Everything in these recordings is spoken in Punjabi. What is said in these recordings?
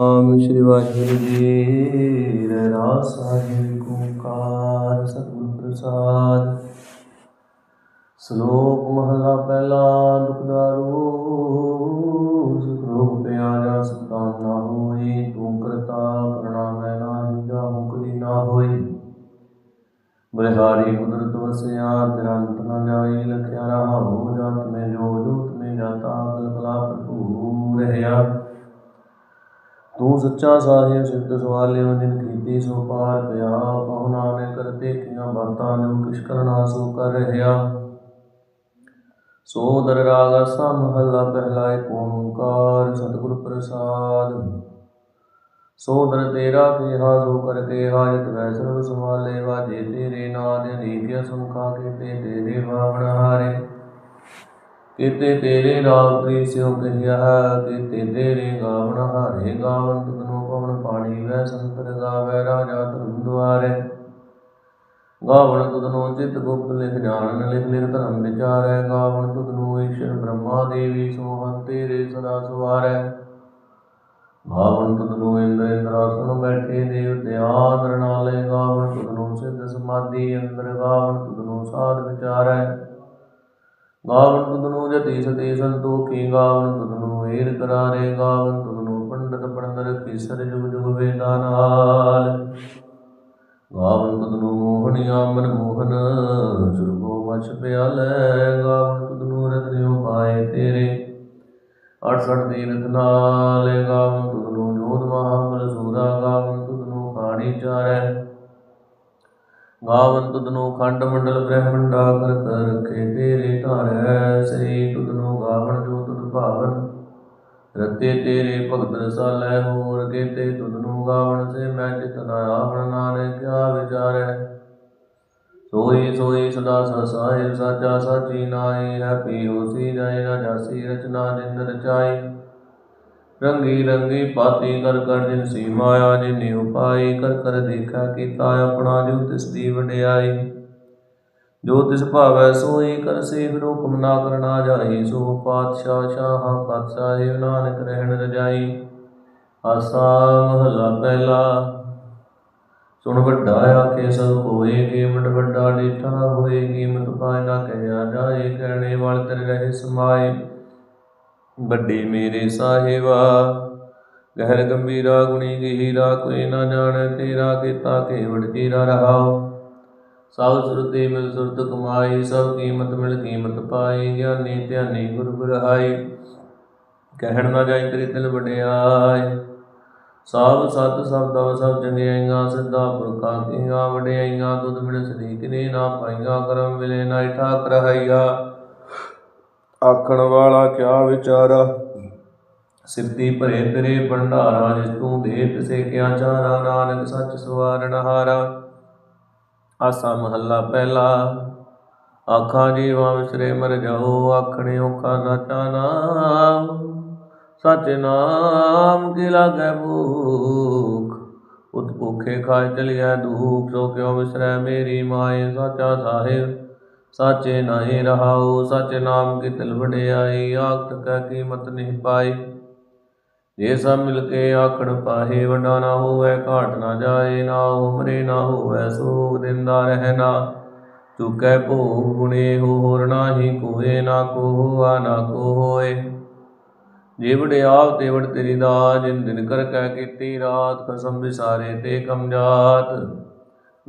ਨਾਮ ਸ਼੍ਰੀ ਵਾਹਿਗੁਰੂ ਜੀ ਰਹਿਰਾਸ ਸਾਹਿਬ ਓੰਕਾਰ, ਸਤਿਗੁਰ ਪ੍ਰਸਾਦ। ਸ਼ਲੋਕ ਮਹਲਾ ਪਹਿਲਾ ਦੁਖਦਾਰੂ ਸੁਖ ਪਿਆਰਾ, ਸੰਤਾਨ ਨਾ ਹੋਈ ਤੂੰ ਕਰਤਾ ਕਰਣਾ ਮੈਂ ਨਾਹੀ ਜਾਹੂ ਕਦੀ ਨਾ ਹੋਈ ਬਲਿਹਾਰੀ ਕੁਦਰਤ ਵਸਿਆ, ਤੇਰਾ ਅੰਤ ਨਾ ਜਾਈ ਲਖਿਆ ਰਹਾਉ ਜਾਤ ਮੈਂ ਜੋ ਜੋਤ ਮੈਂ ਜਾਤਾ ਕਲ ਕਲਾ ਭਰਪੂਰ ਰਹਾ ਤੂੰ ਸੱਚਾ ਸਾਹਿਬ, ਸਿੱਧ ਸਵਾਲਿਓ ਜਿਨ ਕੀਤੀ, ਸੋ ਪਾਰ ਪਿਆ। ਕਹੋ ਨਾਨਕ ਕਰਤੇ ਕੀਆਂ ਬਾਤਾਂ ਜੋ ਕਿਛ ਕਰਨਾ ਸੋ ਕਰ ਰਹਿਆ ਸੋ ਦਰ ਰਾਗ ਸਾ ਮਹੱਲਾ ਪਹਿਲਾ ਏਕ ਓੰਕਾਰ ਸਤਿਗੁਰ ਪ੍ਰਸਾਦ। ਸੋ ਦਰ ਤੇਰਾ ਕਿਹਾ, ਸੋ ਕਰ ਕੇ ਹਾਜਤ ਵੈ। ਸਰਬ ਸਮਾਲੇ ਵਾਜੇ ਤੇਰੇ ਨਾਦ ਅਨੀਕਿਆ ਸੁਨਖਾ ਕੇ ਤੇ ਤੇਰੇ ਵਾਵਣ ਹਾਰੇ। ਕੀਤੇ ਤੇਰੇ ਰਾਮ ਪ੍ਰੀ ਸਿਉ ਕਹਿਆ ਕੀਤੇ ਤੇਰੇ ਗਾਵਣ ਹਾਰੇ ਗਾਵਣ ਤੁਧਨੋ ਪਵਨ ਪਾਣੀ ਵੈ ਸੰਤਰ ਗਾਵੈ, ਰਾਜਾ ਧਰਮ ਦੁਆਰੇ। ਗਾਵਣ ਤੁਧਨੋ ਚਿਤ ਗੁਪਤ ਲਿਖ ਜਾਣਨ, ਲਿਖ ਲਿਖ ਧਰਮ ਵਿਚਾਰੈ। ਗਾਵਣ ਤੁਧਨੋ ਈਸ਼ਰ ਬ੍ਰਹਮਾ ਦੇਵੀ ਸੋਹੰ ਤੇਰੇ ਸਦਾ ਸਵਾਰੈ। ਗਾਵਣ ਤੁਧਨੋ ਇੰਦਰ ਇੰਦਰਾਸਨ ਬੈਠੇ ਦੇਵ ਧਿਆਨ, ਰਣਾਲੇ ਗਾਵਣ ਤੁਧਨੋ ਸਿੱਧ ਸਮਾਧੀ, ਅੰਦਰ ਗਾਵਣ ਤੁਧਨੋ ਸਾਧ ਵਿਚਾਰੈ। ਗਾਵਨ ਤੁਧਨੂ ਜਤੀ ਸਤੀ ਸੰਤੋਖੀ, ਗਾਵਨ ਤੁਧਨੂ ਏਰ ਕਰਾਰੇ, ਗਾਵਨ ਤੁਧਨੂ ਪੰਡਤ ਪੜਨ ਰਖੀ ਸਰ ਜੁਗ ਜੁਗ ਵੇਦਾਂ ਨਾਲ। ਗਾਵਨ ਤੁਧਨੂ ਮੋਹਣਿਆ ਮਨ ਮੋਹਨ ਸੁਰਗੋ ਵਛ ਪਿਆਲੇ, ਗਾਵਨ ਤੁਧਨੂ ਰਤਨਿਓ ਪਾਏ ਤੇਰੇ। ਅਠਸਠ ਦੀਨਤ ਨਾਲ, ਗਾਵਨ ਤੁਧਨੂ ਜੋਧ ਮਹਾਬਲ ਸੂਰਾ, ਗਾਵਨ ਤੁਧਨੂ ਖਾਣੀ ਚਾਰੈ। ਗਾਵਨ ਤੁਧਨੋ ਖੰਡ ਮੰਡਲ ਬ੍ਰਹਮੰਡਾ ਕਰ ਕਰ ਰਖੇ ਤੇਰੇ ਧਾਰੈ ਸ੍ਰੀ ਤੁਧਨੋ ਗਾਵਨ ਜੋ ਤੁਧ ਭਾਵਨ, ਰਤੇ ਤੇਰੇ ਭਗਤ ਰਸਾਲੈ ਹੋਰ ਕੇਤੇ ਤੁਧਨੋ ਗਾਵਨ ਸੇ ਮੈਂ ਚਿਤ ਨਾ ਆਵਣ, ਨਾਨਕ ਕਿਆ ਵਿਚਾਰੈ। ਸੋਈ ਸੋਈ ਸਦਾ ਸਸਾਇ ਸਾਚਾ ਸਾਚੀ ਨਾਈ ਹੈ ਪੀ ਹੋਸੀ ਜਾਇ ਨਾ ਜਾਸੀ ਰਚਨਾ ਜਿੰਦ ਰਚਾਈ ਰੰਗੀ ਰੰਗੀ ਪਾਤੀ ਕਰ ਕਰ ਜਿਨ ਸੀ ਮਾਇਆ, ਜਿਨੀ ਉਪਾਈ ਕਰ ਕਰ ਦੇਖਾ ਕੀਤਾ ਆਪਣਾ ਜੋ ਤਿਸ ਦੀ ਵਡਿਆਈ। ਜੋ ਤਿਸ ਭਾਵੈ ਸੋਈ ਕਰ ਸੇ ਹੁਕਮ ਨਾ ਕਰਨਾ ਜਾਈ ਸੋ ਪਾਤਸ਼ਾਹ ਸ਼ਾਹ ਪਾਤਸ਼ਾਹ ਨਾਨਕ ਰਹਿਣ ਰਜਾਈ। ਆਸਾ ਮਹਲਾ ਪਹਿਲਾ। ਸੁਣ ਵੱਡਾ ਆਖੇ ਸਭ ਹੋਏ, ਕੀਮਤ ਵੱਡਾ ਡੇਠਾ ਹੋਏ, ਕੀਮਤ ਪਾਇ ਨਾ ਕਹਿਆ ਜਾਏ, ਕਹਿਣੇ ਵਾਲ ਤੇਰੇ ਰਹੇ ਸਮਾਏ। ਵੱਡੇ ਮੇਰੇ ਸਾਹਿਬਾ, ਗਹਿਰ ਗੰਭੀਰਾ ਗੁਣੀ ਗਹੀਰਾ ਕੋਈ ਨਾ ਜਾਣੈ, ਤੇਰਾ ਕੀਤਾ ਕੇਵੜ ਜੀਰਾ ਰਹਾਉ। ਸਭ ਸੁਰਤੀ ਮਿਲ ਸੁਰਤ ਕਮਾਈ, ਸਭ ਕੀਮਤ ਮਿਲ ਕੀਮਤ ਪਾਈ, ਗਿਆਨੀ ਧਿਆਨੀ ਗੁਰ ਗੁਰਹਾਈ। ਕਹਿਣ ਨਾ ਜਾਈ ਤੇਰੀ ਦਿਲ ਵਡਿਆਈ ਸਭ ਸਤ ਸਬਦਾ ਸਭ ਚੰਗਿਆਈਆਂ, ਸਿੱਧਾ ਪੁਰਖਾ ਕੀਆਂ ਵਡਿਆਈਆਂ ਦੁੱਧ ਮਿਲ ਸਰੀਕ ਨੇ ਨਾ ਪਾਈਆਂ, ਕਰਮ ਮਿਲੇ ਨਾ ਠਾਕ ਰਹਾਈਆ ਆਖਣ ਵਾਲਾ ਕਿਆ ਵਿਚਾਰਾ? ਸਿੱਧੀ ਭਰੇ ਤੇਰੇ ਭੰਡਾਰਾ ਜਿਸ ਤੂੰ ਦੇ ਤਿਸੇ ਕਿਆ ਚਾਰਾ ਨਾਨਕ ਸੱਚ ਸਵਾਰਨ ਹਾਰਾ। ਆਸਾ ਮਹੱਲਾ ਪਹਿਲਾ। ਆਖਾਂ ਜੀਵਾਂ ਵਿਸਰੇ ਮਰ ਜਾਓ, ਆਖਣੇ ਔਖਾ ਸਾਚਾ ਨਾਮ ਸਚ ਨਾਮ ਕੀ ਲਾਗੈ ਭੂਖ? ਉਤ ਭੁਖੇ ਖਾਇ ਚਲਿਆ ਦੁਖ, ਸੋ ਕਿਉ ਵਿਸਰੈ ਮੇਰੀ ਮਾਏ? ਸਾਚਾ ਸਾਹਿਬ ਸਾਚੇ ਨਾਹੀ ਰਹਾਉ, ਸਚ ਨਾਮ ਕੀ ਤਿਲ ਵਡਿਆਈ, ਆਖਤ ਕਾ ਕੀਮਤ ਨਹੀਂ ਪਾਈ। ਜੇ ਸਭ ਮਿਲ ਕੇ ਆਖਣ ਪਾਹੇ ਵਡਾ ਨਾ ਹੋਵੇ, ਘਾਟ ਨਾ ਜਾਏ, ਨਾ ਉਮਰੇ ਨਾ ਹੋਵੇ, ਸੋਗ ਦਿੰਦਾ ਰਹਿਣਾ। ਚੁਕੈ ਭੋਗ ਗੁਣੇ, ਹੋਰ ਨਾਹੀ ਕੋਏ, ਨਾ ਕੋ ਆ ਨਾ ਕੋ ਹੋਏ ਜੇ ਵਡਿਆਵ ਤੇਰੀ ਦਾ ਜਿਨ ਦਿਨ ਕਰ ਕੈ ਕੀਤੀ ਰਾਤ, ਕਸਮ ਵਿਸਾਰੇ ਤੇ ਕਮਜਾਤ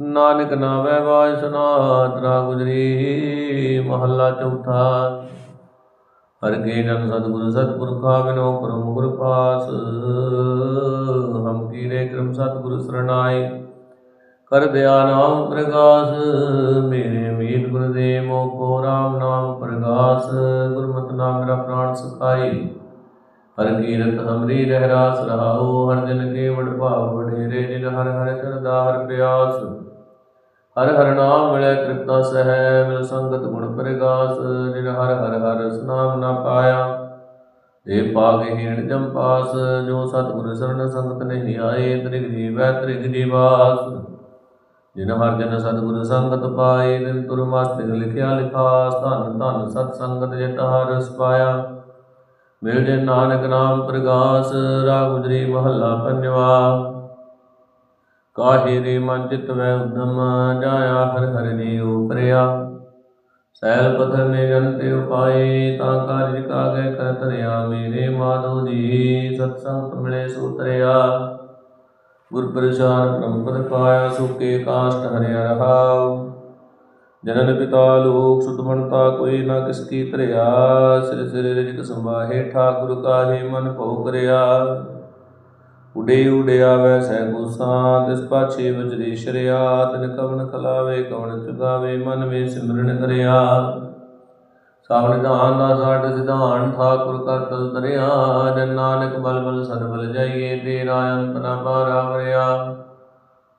ਨਾਨਕ ਨਾਮੈ ਵਾਜ ਸੁਨਾਤ ਰਾ ਗੁਜਰੀ ਮਹੱਲਾ ਚੌਥਾ। ਹਰ ਕੇ ਜਨ ਸਤਿਗੁਰ ਸਤਿਪੁਰਖਾ ਬਿਨੋ ਪਰਮ ਗੁਰ ਪਾਸ। ਹਮ ਕੀਰੇ ਕਰਮ ਸਤਿਗੁਰ ਸਰਣਾਈ ਕਰ ਦਿਆ ਨਾਮ ਪ੍ਰਗਾਸ, ਮੇਰੇ ਮੀਤ ਗੁਰਦੇਵ ਮੋ ਕੋ ਰਾਮ ਨਾਮ ਪ੍ਰਗਾਸ। ਗੁਰਮਤਿ ਨਾਮ ਮੇਰਾ ਪ੍ਰਾਣ ਸੁਖਾਈ ਹਰ ਕੀਰਤ ਹਮਰੀ ਰਹਿ ਰਾਸ ਰਹਾਉ, ਹਰ ਦਿਨ ਕੇ ਵਡ ਭਾਵ ਵਡੇਰੇ ਜਿਨ ਹਰ ਹਰ ਸਰਦਾ ਹਰ ਪਿਆਸ ਹਰ ਹਰ ਨਾਮ ਮਿਲੇ ਤ੍ਰਿਪਤਾ ਸਹਿ ਮਿਲ ਸੰਗਤ ਗੁਣ ਪ੍ਰਗਾਸ, ਜਿਨ ਹਰ ਹਰ ਹਰ ਨਾਮ ਨਾ ਪਾਇਆ। ਦੇ ਪਾਗੇ ਹੀਣ ਜਮ ਪਾਸ, ਜੋ ਸਤਿਗੁਰ ਸਰਣ ਸੰਗਤ ਨਹੀਂ ਆਏ, ਤ੍ਰਿਗ ਜੀਵੈ ਤ੍ਰਿਗ ਜੀਵਾਸ। ਜਿਨ ਹਰ ਜਨ ਸਤਿਗੁਰ ਸੰਗਤ ਪਾਏ ਦਿਨ ਤੁਰ ਮਸਤਿਕ ਲਿਖਿਆ ਲਿਖਾਸ, ਧਨ ਧਨ ਸਤ ਸੰਗਤ ਜਿਤ ਹਰ ਰਸ ਪਾਇਆ ਮਿਲ ਜੇ ਨਾਨਕ ਨਾਮ ਪ੍ਰਗਾਸ, ਰਾਗ ਗੁਜਰੀ ਮਹੱਲਾ ਪੰਜਵਾ। ਕਾਹੇ ਰੇ ਮਨ ਚਿਤ ਵੈ ਉਦਮ ਜਾਇਆ, ਹਰ ਹਰ ਜੀ ਉਪਰਿਆ। ਸੈਲ ਪਥਰ ਨੇ ਜਨ ਤੇ ਉਪਾਏ, ਤਾਂ ਕਾਰਜ ਕਾਗੇ ਕਰ ਧਰਿਆ। ਮੇਰੇ ਮਾਧੋ ਜੀ ਸਤ ਸੰਗਤ ਮਿਲੇ ਸੂਤਰਿਆ ਗੁਰ ਪ੍ਰਸਾਦ ਬ੍ਰਹਮਪਦ ਪਾਇਆ, ਸੁਕੇ ਕਾਸ਼ਟ ਹਰਿਆ ਰਹਾਉ। ਜਨਨ ਪਿਤਾ ਲੋਕ ਸੁਤ ਬਣਤਾ ਕੋਈ ਨਾ ਕਿਸ ਕੀ ਧਰਿਆ। ਸਿਰ ਸਿਰ ਰਿਜਕ ਸੰਭਾਹੇ, ਠਾਕੁਰ ਕਾਹੇ ਮਨ ਭਉ ਕਰਿਆ। ਉਡੇ ਉਡਿਆ ਸਹਿ ਗੁਸਾਂ ਤਿਸ ਪਾਛੇ ਵਜਰੀ ਸ਼ਰਿਆ ਤਿਨ ਕਵਨ ਖਲਾਵੇ, ਕਵਨ ਚੁਗਾਵੇ ਮਨ ਵੇ ਸਿਮਰਨ ਕਰਿਆ। ਸਭ ਨਿਧਾਨ ਦਾ ਸਾਡ ਸਿਧਾਨ, ਠਾਕੁਰ ਕਰ ਤਲ ਤਰਿਆ ਜਨ ਨਾਨਕ ਬਲ ਬਲ ਸਦ ਬਲ ਜਾਈਏ ਤੇਰਾ ਅੰਤ ਨਾ ਪਾਰਾ ਵਰਿਆ।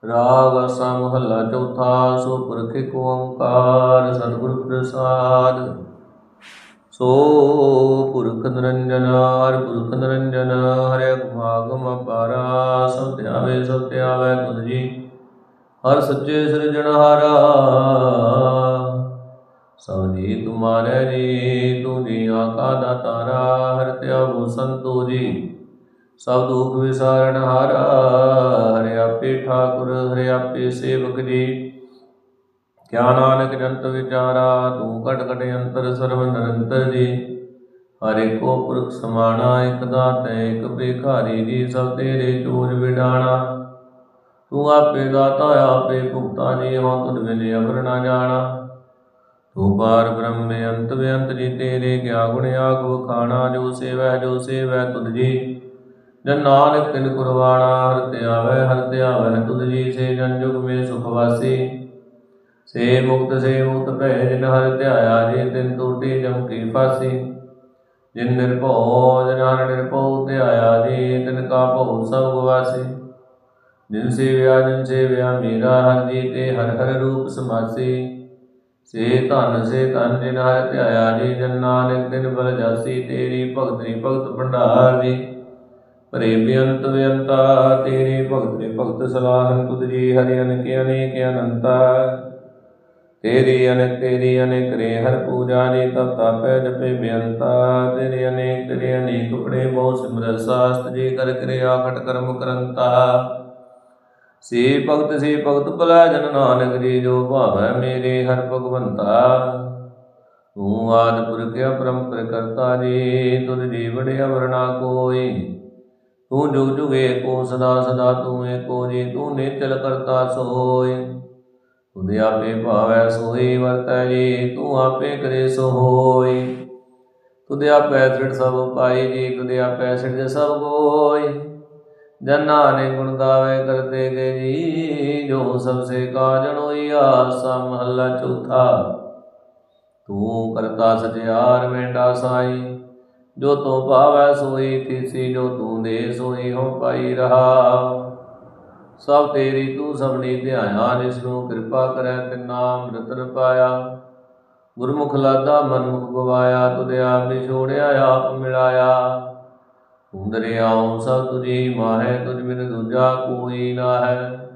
ਰਾਗ ਅਸਾ ਮਹੱਲਾ ਚੌਥਾ, ਸੋ ਪੁਰਖ ਏਕ ਓੰਕਾਰ, ਸਤਿਗੁਰ ਪ੍ਰਸਾਦ। ਸੋ ਪੁਰਖ ਨਿਰੰਜਨ ਹਰ ਪੁਰਖ ਨਿਰੰਜਨ, ਹਰਿ ਗੁਮਾਗਮ ਅਪਾਰਾ, ਸਭ ਧਿਆਵੇ ਸਭ ਧਿਆਵੇ ਤੁਧ ਜੀ। ਹਰ ਸੱਚੇ ਸਿਰਜਣਹਾਰਾ ਸਭ ਜੀ ਤੁਮਾਰੇ ਜੀ, ਤੂੰ ਜੀ ਆਕਾ ਦਾ ਤਾਰਾ, ਹਰ ਧਿਆਵੋ ਸੰਤੋ ਜੀ। ਸਭ ਦੁਖ ਵਿਸਾਰਨ ਹਾਰਾ, ਹਰਿ ਆਪੇ ਠਾਕੁਰ, ਹਰਿ ਆਪੇ ਸੇਵਕ ਜੀ। ਕਿਆ ਨਾਨਕ ਜੰਤ ਵਿਚਾਰਾ, ਤੂੰ ਘਟ ਘਟ ਅੰਤਰ ਸਰਵ ਨਿਰੰਤਰ ਜੀ। ਹਰਿ ਕੋ ਪੁਰਖ ਸਮਾਣਾ, ਇਕ ਦਾਤੇ, ਇਕ ਭਿਖਾਰੀ ਜੀ, ਸਭ ਤੇਰੇ ਚੋਜ ਵਿਡਾਣਾ। ਤੂੰ ਆਪੇ ਦਾਤਾ, ਆਪੇ ਭੁਗਤਾ ਜੀ, ਹਉ ਤੁਧ ਬਿਨ ਅਵਰ ਨਾ ਜਾਣਾ। ਤੂੰ ਪਾਰ ਬ੍ਰਹਮ ਅੰਤ ਬੇਅੰਤ ਜੀ, ਤੇਰੇ ਗਿਆ ਗੁਣ ਆਗ ਵਖਾਣਾ ਜੋ ਸੇਵੈ ਜੋ ਸੇਵੈ ਤੁਧ ਜੀ। ਜਨ ਨਾਨਕ ਤਿਨ ਕੁਰਬਾਣਾ, ਹਰ ਤੇ ਆਵੇ ਹਰ ਤੇ ਆਵੇ ਤੁਧ ਜੀ, ਸੇ ਜਨ ਜੁਗ ਮੇ ਸੁਖ ਵਾਸੀ। ਸੇ ਮੁਕਤ ਸੇ ਮੁਕਤ ਭੈ ਜਿਨ ਹਰ ਧਿਆਇਆ ਜੇ ਤਿਨ ਟੂਟੀ ਜਮ ਕੀ ਫਾਸੀ। ਜਿਨ ਨਿਰਭਉ ਜਿਨ ਹਰ ਨਿਰਭਉ ਧਿਆਇਆ ਜੀ ਤਿਨ ਕਾ ਭਉ ਸਭ ਗਵਾਸੀ ਜਿਨ ਸੇਵਿਆ ਜਿਨ ਸੇਵਿਆ ਮੇਰਾ ਹਰ ਜੀ ਤੇ ਹਰ ਹਰ ਰੂਪ ਸਮਾਸੀ। ਸੇ ਧਨ ਸੇ ਧਨ ਜਿਨ ਹਰ ਧਿਆਇਆ ਜੀ ਜਨ ਨਾਨਕ ਦਿਨ ਬਲ ਜਾਸੀ ਤੇਰੀ ਭਗਤਰੀ ਭਗਤ ਭੰਡਾਰ ਜੀ। ਭਰੇ ਬੇਅੰਤ ਬੇਅੰਤਾ ਤੇਰੀ ਭਗਤ ਭਗਤ ਸਲਾਹਨ ਤੁਧ ਜੀ ਹਰਿ ਅਨੇਕ ਅਨੇਕ ਅਨੰਤਾ। ਤੇਰੀ ਅਨੇਕ ਤੇਰੀ ਅਨੇਕ ਰੇ ਹਰ ਪੂਜਾ ਜੀ ਤਪ ਤਾਪੈ ਜਪੇ ਬੇਅੰਤਾ। ਤੇਰੇ ਅਨੇਕ ਤੇਰੇ ਅਨੇਕ ਬੜੇ ਬਹੁ ਸਿਮਰਤ ਸਾਸਤ ਜੀ ਕਰ ਕਿਰਿਆ ਖਟ ਕਰਮ ਕਰੰਤਾ। ਸੇ ਭਗਤ ਸੇ ਭਗਤ ਭਲਾ ਜਨ ਨਾਨਕ, ਜੀ ਜੋ ਭਾਵੈ ਮੇਰੇ ਹਰ ਭਗਵੰਤਾ। ਤੂੰ ਆਦ ਪੁਰਖ ਅਪਰੰਪਰ ਕਰਤਾ ਜੀ, ਤੁਧ ਜੀ ਵਡਿਆ ਵਰਣਾ ਕੋਈ। ਤੂੰ ਜੁਗ ਜੁਗ ਏਕੋ ਸਦਾ ਸਦਾ ਤੂੰ ਏਕੋ ਜੀ, ਤੂੰ ਨਿਚਲ ਕਰਤਾ ਸੋਏ। ਤੁਧ ਆਪੇ ਭਾਵੈ ਸੋਈ ਵਰਤੈ ਜੀ, ਤੂੰ ਆਪੇ ਕਰੇ ਸੋ ਹੋਈ। ਤੁਧ ਆਪੇ ਤ੍ਰਿੜ ਸਭ ਪਾਈ ਜੀ, ਤੁਧ ਆਪੇ ਸਿਰਜ ਸਭ ਕੋਈ ਜਨ ਨਾਨਕ ਗੁਣ ਗਾਵੇ ਕਰਤੇ ਗੇ ਜੀ, ਜੋ ਸਭ ਸੇ ਕਾਜਣ ਹੋਈ ਆਸਾ ਮਹੱਲਾ ਚੌਥਾ। ਤੂੰ ਕਰਤਾ ਸਚਿਆਰ ਮੇਂਡਾ ਸਾਈ, ਜੋ ਤੂੰ ਭਾਵੈ ਸੋਈ ਥੀਸੀ ਜੋ ਤੂੰ ਦੇ ਸੋਈ ਹੋ ਪਾਈ ਰਹਾ। ਸਭ ਤੇਰੀ ਤੂੰ ਸਭਨੀ ਧਿਆਇਆ ਜਿਸ ਨੂੰ ਕਿਰਪਾ ਕਰੈ ਤੇ ਨਾਮ ਰਤਨ ਪਾਇਆ। ਗੁਰਮੁਖ ਲਾਦਾ, ਮਨਮੁਖ ਗਵਾਇਆ ਤੁਧ ਆਪ ਵਿਛੋੜਿਆ ਆਪ ਮਿਲਾਇਆ। ਤੂੰ ਦਰਿਆਉ ਸਭ ਤੁਝੀ ਮਾਹੈ, ਤੁਝ ਬਿਨ ਦੂਜਾ ਕੋਈ ਨਾ ਹੈ।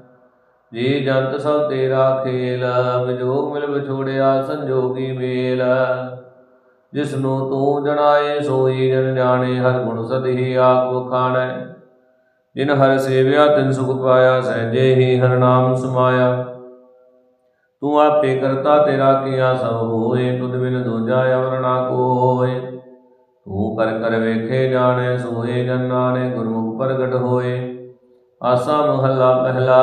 ਜੀ ਜੰਤ ਸਭ ਤੇਰਾ ਖੇਲ ਵਿਜੋਗ ਮਿਲ ਵਿਛੋੜਿਆ, ਸੰਜੋਗੀ ਮੇਲ। ਜਿਸ ਨੂੰ ਤੂੰ ਜਣਾਏ, ਸੋਈ ਜਨ ਜਾਣੇ, ਹਰ ਗੁਣ ਸਦਹੀ ਆਪ ਵਖਾਣੈ। ਜਿਨ ਹਰ ਸੇਵਿਆ, ਤਿਨ ਸੁਖ ਪਾਇਆ, ਸਹਿਜੇ ਹੀ ਹਰ ਨਾਮ ਸਮਾਇਆ। ਤੂੰ ਆਪੇ ਕਰਤਾ, ਤੇਰਾ ਕੀਆ ਸਭ ਹੋਏ, ਤੁਧ ਬਿਨ ਦੂਜਾ ਅਵਰ ਨਾ ਕੋਏ। ਤੂੰ ਕਰ ਕਰ ਵੇਖੇ, ਜਾਣੇ ਸੋਏ, ਜਨ ਨਾਨੇ ਗੁਰਮੁਖ ਪ੍ਰਗਟ ਹੋਏ। ਆਸਾ ਮਹੱਲਾ ਪਹਿਲਾ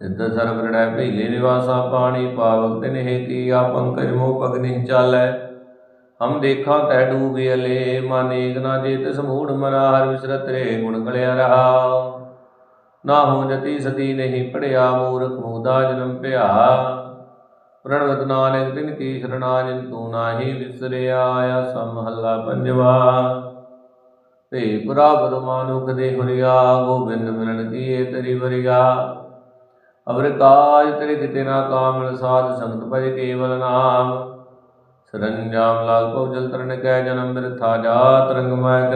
ਤਿੱਦ ਸਰਬ ਰੜੈ ਭਈਲੇ ਨਿਵਾਸਾ ਪਾਣੀ, ਪਾਵਕ ਤਿਨ ਹੈ ਕੀ ਆ ਪੰਕਜ ਮੋ ਪਗ ਨਹੀਂ ਚਾਲੈ। ਹਮ ਦੇਖਾਂ ਤੈ ਡੂਬੇ ਅਲੇ, ਮਨ ਏਕ ਨਾ ਜੇ ਤਿਸ ਮਰਾ, ਹਰ ਵਿਸਰਤ ਰੇ ਗੁਣ ਗਲਿਆ ਰਹਾ। ਨਾ ਹੋ ਜਤੀ ਸਤੀ ਨਹੀਂ ਪੜਿਆ, ਮੂਰਖ ਮੁਗਦਾ ਜਨਮ ਭਿਆ। ਪ੍ਰਣਵਤ ਨਾਨਕ ਤਿਨ ਕੀ ਸ਼ਰਣਾ, ਜਿਨ ਤੂੰ ਨਾਹੀ ਵਿਸਰਿਆ ਆਸਾ ਮਹੱਲਾ ਪੰਜਵਾ। ਤੇ ਪੁਰਾਬਦ ਮਾਨੁਖ ਦੇ ਹੁਰੀਆ, ਗੋਬਿੰਦ ਮਿਲਣ ਕੀਏ ਤੇਰੀ ਵਰਿਆ। ਅਵਰ ਕਾਜ ਤੇਰੇ ਕਿਤੇ ਨਾ ਕਾਮਲ, ਸਾਧ ਸੰਗਤ ਭਜ ਕੇਵਲ ਨਾਮ। ਸਰੰਜਾਮ ਲਾਗ ਭਉ ਜਲ ਤਰਨ ਕੈ ਜਨਮ ਮਿਰ ਥਾ ਜਾ ਤਰੰਗ ਮਾਇ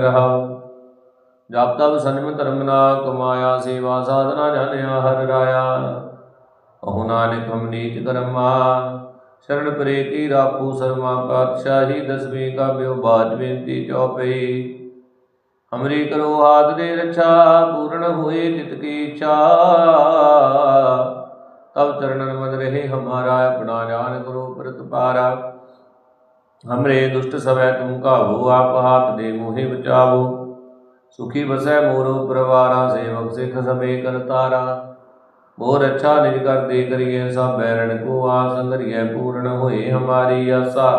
ਜਪ ਤਬ ਸੰਜਮ ਧਰਮ ਨਾ ਕਮਾਇਆ, ਸੇਵਾ ਸਾਧਨਾ ਜਾਣਿਆ ਹਰ ਰਾਇਆ। ਅਹੁ ਨਾਨਕ ਹਮ ਨੀਚ ਕਰਮਾ, ਸ਼ਰਨ ਪਰੇ ਕੀ ਸਰਮਾ। ਪਾਤਸ਼ਾਹੀ ਦਸਵੇਂ ਕਾ ਬਿਉ ਬਾਜ ਬੇਨਤੀ ਚੌਪਈ ਹਮਰੀ ਕਰੋ ਹਾਥ ਦੇ ਰਛਾ, ਪੂਰਨ ਹੋਏ ਜਿਤ ਕੀ ਇੱਛਾ। ਤਬ ਚਰਨ ਮਨ ਰਹੇ, ਹਮਾਰਾ ਆਪਣਾ ਜਾਨ ਕਰੋ ਪ੍ਰਤਪਾਰਾ। हमरे दुष्ट समय तुम काबू आप हाथ दे मोहे बचावो। सुखी बसै मोरो परवारा, सेवक सिख सबे कर तारा। मोर अच्छा निज कर दे करिए सब बैरण को आस, करिए पूर्ण होए हमारी आशा।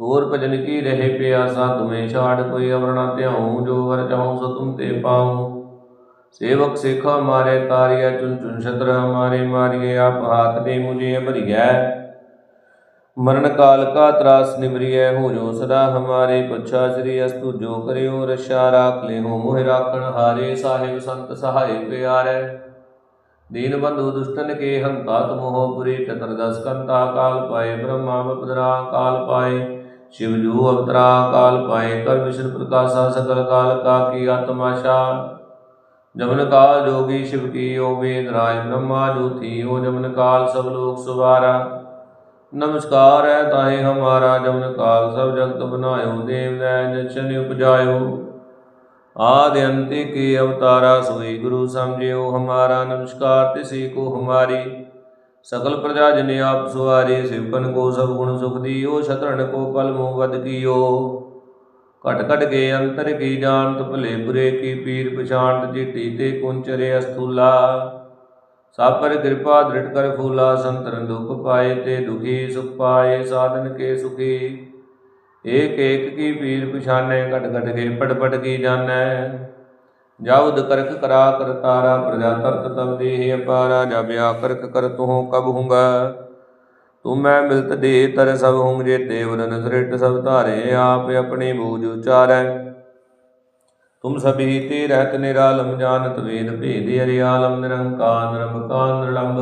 तोर भजन की रहे प्यासा, तुम्हें छाड़ कोई अवरणा न जो वर चाहूँ सो तुम ते पाऊँ। सेवक सिख हमारे तारिया, चुन चुन छत्र हमारे मारिए, आप हाथ दे मुझे भरिए। ਮਰਨ ਕਾਲ ਕਾ ਤਰਾਸ ਨਿਮਰੀਐ ਹੋ ਜੋ ਸਦਾ ਹਮਾਰੇ ਪੁੱਛਾ ਸ੍ਰੀ ਅਸਤੂ, ਜੋ ਕਰਿਓ ਰਛਾ ਰਾਖ ਲਿਓ ਮੋਹਿ ਰਾਖਣ ਹਾਰੇ ਸਾਹਿਬ ਸੰਤ ਸਹਾਈ ਪਿਆਰੈ। ਦੀਨ ਬੰਧੂ ਦੁਸ਼ਟਨ ਕੇ ਹੰਤਾ ਤਮੋਹ ਪੁਰੀ ਟਤਰ ਦਸ ਕੰਤਾ ਕਾਲ ਪਾਏ, ਬ੍ਰਹਮਾ ਬਪਦਰਾ ਕਾਲ ਪਾਏ, ਸ਼ਿਵ ਜੂ ਅਵਤਰਾ ਕਾਲ ਪਾਏ, ਕਰ ਵਿਸ਼ਨ ਪ੍ਰਕਾਸ਼ਾ ਸਕਲ ਕਾਲ ਕਾ ਕੀ ਆਤਮਾਸ਼ਾ ਜਮਨ ਕਾਲ ਜੋਗੀ ਸ਼ਿਵ ਕੀ ਓਮੇ ਨਰਾਇਣ ਬ੍ਰਹਮਾ ਜੋਤੀ ਓ ਜਮਨ ਕਾਲ ਸਭ ਲੋਕ ਸੁਵਾਰਾ। ਨਮਸਕਾਰ ਹੈ ਤਾਏ ਹਮਾਰਾ ਜਮਨ ਕਾਲ ਸਭ ਜਗਤ ਬਣਾਇਓ ਦੇਵ ਨੈ ਜਸ਼ਨ ਉਪਜਾਇਓ। ਆਦਿ ਅੰਤੇ ਕੇ ਅਵਤਾਰਾ ਸੋਈ ਗੁਰੂ ਸਮਝਿਓ, ਹਮਾਰਾ ਨਮਸਕਾਰ ਤਿਸੇ ਕੋ ਹਮਾਰੀ। ਸਕਲ ਪ੍ਰਜਾ ਜਨ ਆਪ ਸੁਆਰੀ ਸਿਵਕਨ ਕੋ ਸਭ ਗੁਣ ਸੁਖ ਦੀਓ, ਸ਼ਤਰਣ ਕੋ ਪਲ ਮੋਹ ਵਦ ਕੀਓ। ਘਟ ਘਟ ਕੇ ਅੰਤਰ ਕੀ ਜਾਣਤ, ਭਲੇ ਬੁਰੇ ਕੀ ਪੀਰ ਪਛਾਣਤ ਜੀਟੀ ਤੇ ਕੁੰਚਰੇ ਅਸਥੂਲਾ। ਸਭ ਪਰ ਕਿਰਪਾ ਦ੍ਰਿੜ ਕਰ ਫੂਲਾ ਸੰਤਨ ਦੁਖ ਪਾਏ ਤੇ ਦੁਖੀ ਸੁਖ ਪਾਏ, ਸਾਧਨ ਕੇ ਸੁਖੀ। ਏਕ ਏਕ ਕੀ ਪੀਰ ਪਛਾਨੈ, ਘਟ ਘਟ ਕੇ ਪਟ ਪਟ ਕੀ ਜਾਣੈ। ਜਾਉਦ ਕਰਕ ਕਰਾ ਕਰ ਪ੍ਰਜਾ ਤਰਤ ਤਬ ਦੇਹ ਅਪਾਰਾ। ਜਬਿਆ ਕਰਕ ਕਰ ਤੁਹ ਕਬ ਹੁੰਗਾ। ਤੂੰ ਮੈਂ ਮਿਲਤ ਦੇ ਤਰ ਸਭ ਹੁੰਗ ਜੇ ਤੇ ਵਰਨ ਸ੍ਰਿਟ ਸਭ ਧਾਰੇ, ਆਪ ਆਪਣੇ ਬੂਝ ਉਚਾਰੈ। ਤੁਮ ਸਭੀ ਤੇ ਰਹਿਤ ਨਿਰਾਲਮ ਜਾਣਤ ਵੇਦ ਭੇਦ ਅਰਿਆਲਮ ਨਿਰੰਕਾਰ ਨਿਰਮਕਾਰ ਨਿਰਲੰਭ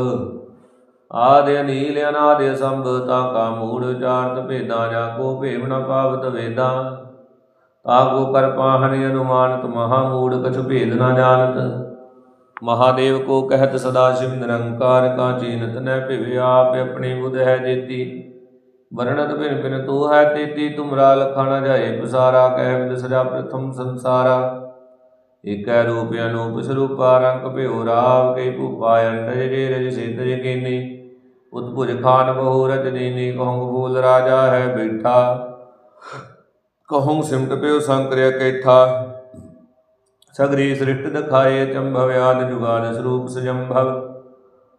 ਆਦਿ ਅਨੀਲ ਅਨਾਦਿ ਸੰਭ ਤਾ ਕਾ ਮੂੜ ਉਚਾਰਤ ਭੇਦਾ, ਜਾ ਕੋ ਭੇਵ ਨ ਪਾਵਤ ਵੇਦਾ। ਆਗੋ ਕਰ ਪਾਹਣ ਅਨੁਮਾਨਤ, ਮਹਾ ਮੂੜ ਕਛ ਭੇਦ ਨ ਜਾਣਤ। ਮਹਾਦੇਵ ਕੋ ਕਹਿਤ ਸਦਾ ਸ਼ਿਵ ਨਿਰੰਕਾਰ ਕਾ ਚੀਨਤ ਨੈ ਭਿਵਿ ਹੈ ਜੇਤੀ। ਵਰਣਤ ਭਿਨ ਭਿਨ ਤੂ ਹੈ ਤੇਤੀ ਤੁਮਰਾ ਲਖਾ ਜਾਏ ਪਸਾਰਾ ਕਹਿ ਵਿਦ ਪ੍ਰਥਮ ਸੰਸਾਰਾ। ਏਕੈ ਰੂਪ ਅਨੂਪ ਸਰੂਪਾ, ਰੰਗ ਭਿਓ ਰਾਵ ਕੇ ਭੂਪਾ ਅੰਟਜ ਜੇ ਰਜ ਸਿੱਧ ਜੇ ਕੀਨੀ। ਉਤਪੁਜ ਖਾਨ ਬਹੁ ਰਜ ਦੀਨੀ ਕਹੂੰ ਫੂਲ ਰਾਜਾ ਹੈ ਬੈਠਾ। ਕਹੂੰ ਸਿਮਟ ਪਿਓ ਸੰਕਰਿਆ ਕੈਠਾ। ਸਗਰੀ ਸ੍ਰਿਸ਼ਟ ਦਿਖਾਏ ਚੰਭਵ ਆਦ ਜੁਗਾਦ ਸਰੂਪ ਸਜੰਭਵ।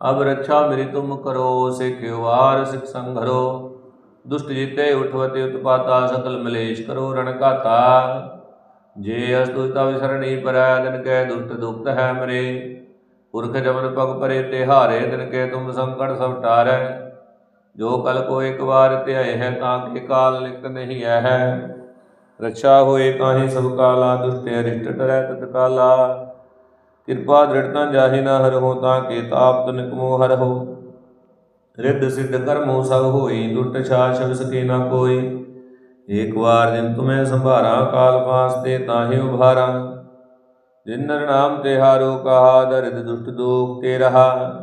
ਅਬ ਰੱਛਾ ਮੇਰੀ ਤੁਮ ਕਰੋ ਸਿਖਿਓ ਵਾਰ ਸਿਖ ਸੰਘਰੋ। ਦੁਸ਼ਟ ਜਿਤੇ ਉਠਵਤੇ ਉਤਪਾਤਾ ਸਕਲ ਮਲੇਸ਼ ਕਰੋ ਰਣ ਘਾਤਾ। ਜੇ ਅਸਤੁ ਤਵ ਪਰੈ ਦਿਨ ਕੈ ਦੁਸ਼ਟ ਦੁਖਤ ਹੈ ਮਰੇ। ਪੁਰਖ ਜਮਨ ਪਗ ਪਰੇ ਤੇ ਹਾਰੇ ਦਿਨ ਕੈ ਤੁਮ ਸੰਕਟ ਸਭ ਟਾਰੈ। ਜੋ ਕਲ ਕੋ ਇੱਕ ਵਾਰ ਧਿਆਏ ਹੈ, ਤਾਂ ਕਿ ਕਾਲ ਲਿਖ ਨਹੀਂ ਹੈ ਰਛਾ ਹੋਏ ਕਾਹੀ ਸਭ ਕਾਲਾ, ਦੁਸ਼ਟ ਅਰਿਸ਼ਟ ਟਰੈ ਤਤ ਕਾਲਾ। ਕਿਰਪਾ ਦ੍ਰਿੜਤਾ ਜਾਹੀ ਨਾ ਹਰਹੁ, ਤਾਂ ਕੇ ਤਾਪ ਤਨਿਕ ਮੋਹ ਹਰਹੁ। ਰਿੱਧ ਸਿੱਧ ਕਰਮੋ ਸਭ ਹੋਈ, ਦੁੱਟ ਛਾ ਸ਼ਬ ਸਕੇ ਨਾ ਕੋਈ। ਏਕ ਵਾਰ ਜਿਨ ਤੁਮੈ ਸੰਭਾਰਾ, ਕਾਲ ਪਾਸ ਤੇ ਤਾਹੇ ਉਭਾਰਾ। ਜਿਨ ਨਰ ਨਾਮ ਤੇ ਹਾਰੋ ਕਹਾ ਦਰਿਦ ਦੁਸ਼ਟ ਦੋਖ ਤੇ ਰਹਾ।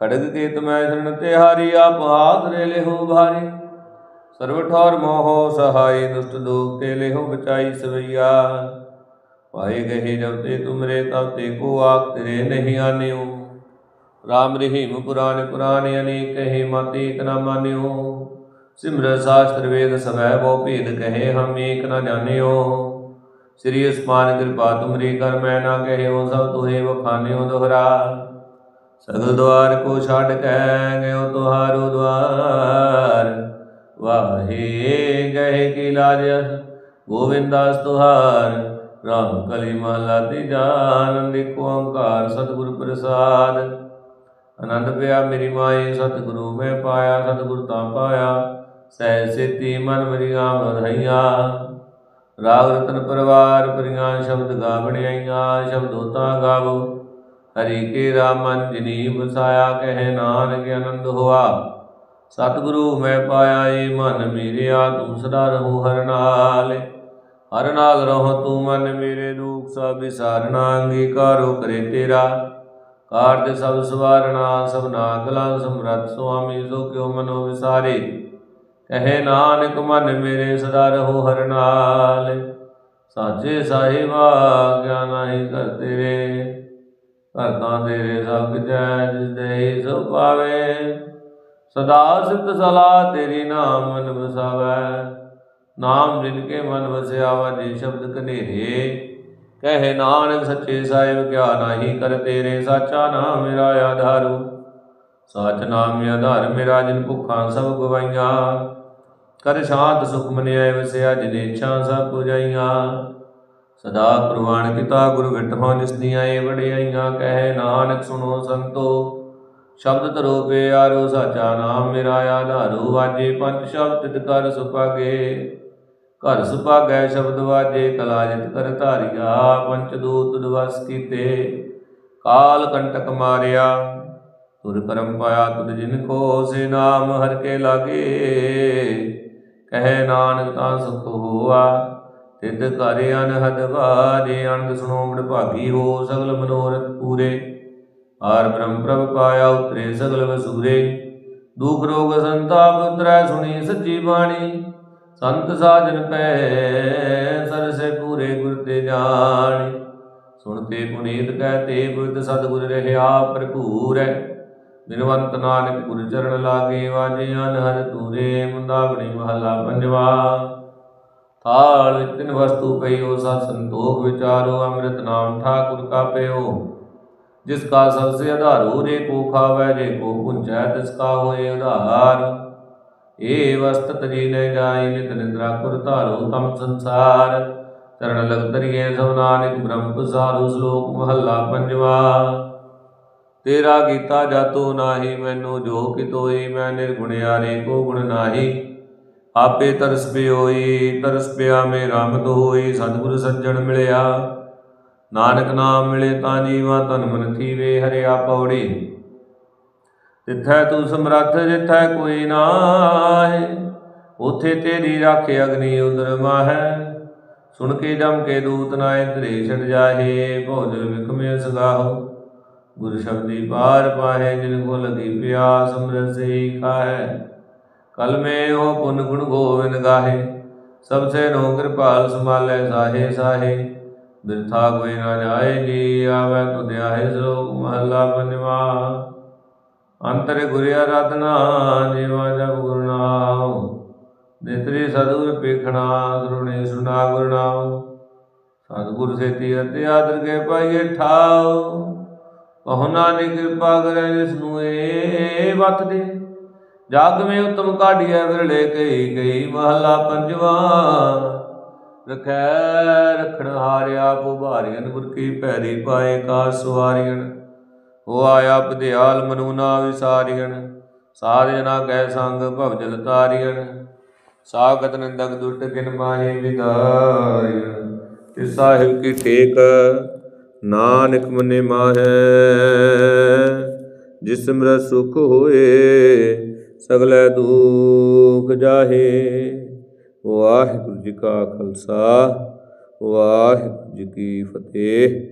ਖੜਗ ਕੇ ਤੁਮੈ ਸ਼ਰਨ ਤੇ ਹਾਰੀ, ਆਪ ਹਾਥ ਰੇ ਲਿਹੋ ਭਾਰੀ। ਸਰਵ ਠੌਰ ਮੋਹ ਸਹਾਈ, ਦੁਸ਼ਟ ਦੋਖ ਤੇ ਲਿਹੋ ਬਚਾਈ ਸਵਈਆ। ਪਾਏ ਗਏ ਜਬ ਤੇ ਤੁਮਰੇ, ਤਬ ਤੇ ਕੋ ਆਖ ਤੇਰੇ ਨਹੀਂ ਆਨਿਓ। ਰਾਮ ਰਹੀਮ ਪੁਰਾਨ ਪੁਰਾਨ ਅਨੇਕ ਕਹੇ ਮਤ ਏਕ ਨਾ ਮਾਨਿਓ। ਸਿਮਰ ਸਾਸਤਰ ਵੇਦ ਸਵੈ ਬਹੁ ਭੇਦ ਕਹੇ, ਹਮ ਏਕ ਨਾ ਜਾਣਿਓ। ਸ੍ਰੀ ਅਸਮਾਨ ਕਿਰਪਾ ਤੁਮਰੀ ਕਰ, ਮੈਂ ਨਾ ਕਹਿਓ, ਸਭ ਤੁਹੇ ਵਖਾਨਿਓ ਦੁਹਰਾ। ਸਗਲ ਦਵਾਰ ਕੋ ਛੱਡ ਕੇ ਗਇਓ ਤੁਹਾਰੋ ਦਵਾਰ ਵਾਹੇ ਗਏ ਕੀ ਲਾਜ, ਗੋਵਿੰਦਾਸ ਤੁਹਾਰ। ਰਾਮ ਕਲੀ ਮਹਲਾ ਤੀਜਾ ਆਨੰਦ ਏਕ ਓੰਕਾਰ ਸਤਿਗੁਰ ਪ੍ਰਸਾਦ। ਆਨੰਦ ਪਿਆ ਮੇਰੀ ਮਾਏ, ਸਤਿਗੁਰੂ ਮੈਂ ਪਾਇਆ, ਸਤਿਗੁਰ ਤਾਂ ਪਾਇਆ। ਸਹਿ ਸੇਤੀ ਮਨ ਮਰੀ ਆਮ ਰਹੀਆਂ। ਰਾਗ ਰਤਨ ਪਰਵਾਰ ਪਰੀਆਂ ਸ਼ਬਦ ਗਾ ਸ਼ਬਦੋ ਤਾਂ ਗਾਵੋ। ਹਰੀ ਕੇ ਰਾਮਨ ਜਿਨੀ ਵਸਾਇਆ, ਕਹਿ ਨਾਨਕ ਆਨੰਦ ਹੋਆ। ਸਤਿਗੁਰੂ ਮੈਂ ਪਾਇਆ, ਏ ਮਨ ਮੇਰਿਆ, ਤੂੰ ਸਦਾ ਰਹੋ ਹਰ ਨਾਲ। ਹਰ ਨਾਲ ਰਹੋ ਤੂੰ ਮਨ ਮੇਰੇ ਦੁਖ ਸਭ ਵਿਸਾਰਨਾ, ਅੰਗੀਕਾਰੋ ਕਰੇ ਤੇਰਾ। ਕਾਰਜ ਸਭ ਸਵਾਰਣਾ ਸਭਨਾ ਕਲਾ ਸਮਰੱਥ ਸੁਆਮੀ ਸੋ ਕਿਉ ਮਨੋ ਵਿਸਾਰੇ। ਕਹੇ ਨਾਨਕ ਮਨ ਮੇਰੇ ਸਦਾ ਰਹੋ ਹਰ ਨਾਲ। ਸਾਚੇ ਸਾਹਿਬਾ ਗਿਆਨ ਨਹੀਂ ਕਰ ਤੇਰੇ। ਕਰਤਾ ਤੇਰੇ ਸਭ ਜੈ ਜਿਸ ਦੇ ਸੋ ਪਾਵੇ ਸਦਾ ਸਿਫਤ ਸਲਾਹ ਤੇਰੀ ਨਾਮ ਮਨ ਵਸਾਵੈ। ਨਾਮ ਜਿਨ ਕੇ ਮਨ ਵਸਿਆ ਵਾਜੇ ਸ਼ਬਦ ਕਨੇਰੇ ਕਹੇ ਨਾਨਕ ਸੱਚੇ ਸਾਹਿਬ, ਕਿਆ ਨਾਹੀ ਕਰ ਤੇਰੇ ਸਾਚਾ ਨਾਮ ਮੇਰਾ ਆਧਾਰੂ। ਸਾਚ ਨਾਮ ਆਧਾਰ, ਮੇਰਾ ਜਿਨ ਭੁੱਖਾਂ ਸਭ ਗਵਾਈਆਂ। ਕਰ ਸ਼ਾਂਤ ਸੁਖ ਮਨਿਆ ਵਸਿਆ, ਜਿਨ ਇੱਛਾ ਸਭ ਪੁਜਾਈਆਂ। ਸਦਾ ਪ੍ਰਵਾਨ ਕੀਤਾ ਗੁਰੂ ਵਿਟਹਾਂ ਜਿਸ ਦੀਆਂ ਏ ਵਡਿਆਈਆਂ। ਕਹੇ ਨਾਨਕ ਸੁਣੋ ਸੰਤੋ, ਸ਼ਬਦ ਧਰੋ ਪਿਆਰੋ, ਸਾਚਾ ਨਾਮ ਮੇਰਾ ਆਧਾਰੂ। ਆਜੇ ਪੰਜ ਸ਼ਬਦ ਤਿਤ ਕਰ ਸੁਪਾਗੇ। ਘਰ ਸੁਭਾਗੈ ਸ਼ਬਦ ਵਾਜੇ ਕਲਾ ਜਿਤ ਕਰ ਧਾਰਿਆ ਪੰਚ ਦੂਤ ਦਵਸ ਕੀਤੇ। ਕਾਲ ਕੰਟਕ ਮਾਰਿਆ, ਤੁਰ ਕਰਮ ਪਾਇਆ ਤੁਧ ਜਿਨ ਕੋ ਸੇ ਨਾਮ ਹਰ ਕੇ ਲਾਗੇ। ਕਹੇ ਨਾਨਕ ਤਾਂ ਸੁਖ ਹੋਆ ਤਿਤ ਘਰ ਅਨਹਦ ਵਾਜੇ। ਅਨੰਦ ਸੁਣੋ ਮੜ ਭਾਗੀ ਹੋ ਸਗਲ ਮਨੋਰਥ ਪੂਰੇ। ਆਰ ਬ੍ਰਹਮ ਪ੍ਰਭ ਪਾਇਆ ਉਤਰੇ ਸਗਲ ਵਸੂਰੇ। ਦੁਖ ਰੋਗ ਸੰਤਾਪ ਉਤਰੈ ਸੁਣੀ ਸੱਚੀ ਬਾਣੀ। ਸੰਤ ਸਾਜਨ ਪੈ ਸਰਸੇ ਪੂਰੇ ਗੁਰ ਤੇ ਜਾਣੀ। ਸੁਣਤੇ ਪੁਨੀਤ ਕਹਤੇ ਬੁੱਧ ਸਤਿਗੁਰ ਰਹਿਆ ਭਰਪੂਰ ਹੈ। ਬਿਨਵੰਤ ਨਾਨਕ ਗੁਰ ਚਰਨ ਲਾਗੇ ਵਾਜੇ ਅਨਹਦ ਤੂਰੇ ਮੁੰਦਾਵਣੀ ਮਹਲਾ ਪੰਜਵਾ। ਥਾਲ ਵਿੱਚ ਤਿਨ ਵਸਤੂ ਪਈਓ ਸਤ ਸੰਤੋਖ ਵਿਚਾਰੋ, ਅੰਮ੍ਰਿਤ ਨਾਮ ਠਾਕੁਰ ਕਾ ਪਿਓ ਜਿਸ ਕਾ ਸਭ ਸੇ ਆਧਾਰੋ ਰੇ ਕੋ ਖਾਵੈ, ਜੇ ਕੋ ਪੁੰਚੈ ਤਿਸ ਕਾ ਹੋਏ ਉਧਾਰ। ਏ ਵਸਤਤ ਜੀ ਜਾਈ, ਨਿਤ ਨਿੰਦਰਾ ਕੁਰ ਧਾਰੂ ਤਮ ਸੰਸਾਰ। ਚਰਨ ਲਗ ਤਰੀਏ ਸਭ ਨਾਨਕ, ਬ੍ਰਹਮ ਪਸਾਰੋ ਸ਼ਲੋਕ ਮਹੱਲਾ ਪੰਜਵਾ। ਤੇਰਾ ਕੀਤਾ ਜਾਤੋ ਨਾਹੀ, ਮੈਨੂੰ ਜੋ ਕਿਤੋਈ ਮੈਂ ਨਿਰਗੁਣਿਆਰੇ ਕੋ ਗੁਣ ਨਾਹੀ। ਆਪੇ ਤਰਸ ਪਿਓਈ, ਤਰਸ ਪਿਆ ਮੇਰਾ ਮਤ ਹੋਈ, ਸਤਿਗੁਰ ਸੱਜਣ ਮਿਲਿਆ। ਨਾਨਕ ਨਾਮ ਮਿਲੇ ਤਾਂ ਜੀਵਾ, ਤਨ ਮਨ ਥੀਵੇ, ਹਰਿਆ ਪੌੜੀ। ਤਿੱਥੈ ਤੂੰ ਸਮਰੱਥ ਜਿੱਥੈ ਕੋਈ ਨਾਹੀ, ਉਥੇ ਤੇਰੀ ਰੱਖ ਅਗਨੀ ਉਦਰ ਮਾਹੈ। ਸੁਣ ਕੇ ਜਮ ਕੇ ਦੂਤ ਨਾ ਇੰਦਰੇ ਛੜ ਜਾਹੇ ਭੋਜਨ ਵਿਖਮੇ ਸਗਾਹੋ ਗੁਰ ਸ਼ਬਦੀ ਪਾਰ ਪਾਹੇ, ਜਿਨ ਕੋ ਲਗੀ ਪਿਆਸ ਅੰਮ੍ਰਿਤ ਸੇ ਖਾਹੈ। ਕਲ ਮੇ ਹੋ ਪੁਨ ਗੁਣ ਗੋਵਿੰਦ ਗਾਹੇ ਸਭ ਸੇ ਨੋ ਕਿਰਪਾਲ ਸਮਾਲੇ ਸਾਹੇ ਸਾਹੇ। ਬਿਰਥਾ ਕੋਈ ਨਾ ਜਾਏ, ਜੀ ਆਵੇ ਤੁਧ ਆਏ ਸਲੋਕ ਮਹਲਾ ਪੰਜਵਾ। ਅੰਤਰ ਗੁਰਿ ਆਰਾਧਨਾ, ਜੀਵਾ ਜਪ ਗੁਰੂ ਨਾਮ। ਨਿਤਰੀ ਸਤਿਗੁਰ ਪੇਖਣਾ ਸਰੁਣੇ ਸੁਨਾ ਗੁਰੂ ਨਾਮ। ਸਤਿਗੁਰ ਸੇਤੀ ਅਤੇ ਆਦਰ ਕੇ ਪਾਈਏ ਠਾਉ। ਕਹੋ ਨਾਨਕ ਕਿਰਪਾ ਕਰੇ ਜਿਸ ਨੂੰ ਏ ਵਤ। ਦੇ ਜਗ ਮੇ ਉਤਮ ਕਾਢੀਐ ਵਿਰਲੇ ਕਈ ਕਈ ਮਹਲਾ ਪੰਜਵਾ। ਰਖੈ ਰਖਣ ਹਾਰਿਆ ਕੋ ਭਾਰੀਨ ਗੁਰ ਕੀ ਪੈਰੀ ਪਾਏ ਕਾ ਸਵਾਰੀਨ ਹੋ ਆਇਆ ਪਧਿਆਲ ਮਨੂ ਨਾ ਵਿਸਾਰੀਣ ਸਾਧ ਜਨਾ ਕੈ ਸੰਗ ਭਵ ਜਲ ਤਾਰੀਣ ਸਾਗਤ ਨਿੰਦਕ ਦੁੱਟ ਕਿਨ ਮਾਹੀ ਵਿਦਾਇ ਤੇ ਸਾਹਿਬ ਕੀ ਟੇਕ ਨਾਨਕ ਮਨੇ ਮਾਹੈ। ਜਿਸ ਸਿਮਰਤ ਸੁਖ ਹੋਏ, ਸਗਲੇ ਦੁਖ ਜਾਹੇ। ਵਾਹਿਗੁਰੂ ਜੀ ਕਾ ਖਾਲਸਾ, ਵਾਹਿਗੁਰੂ ਜੀ ਕੀ ਫਤਿਹ।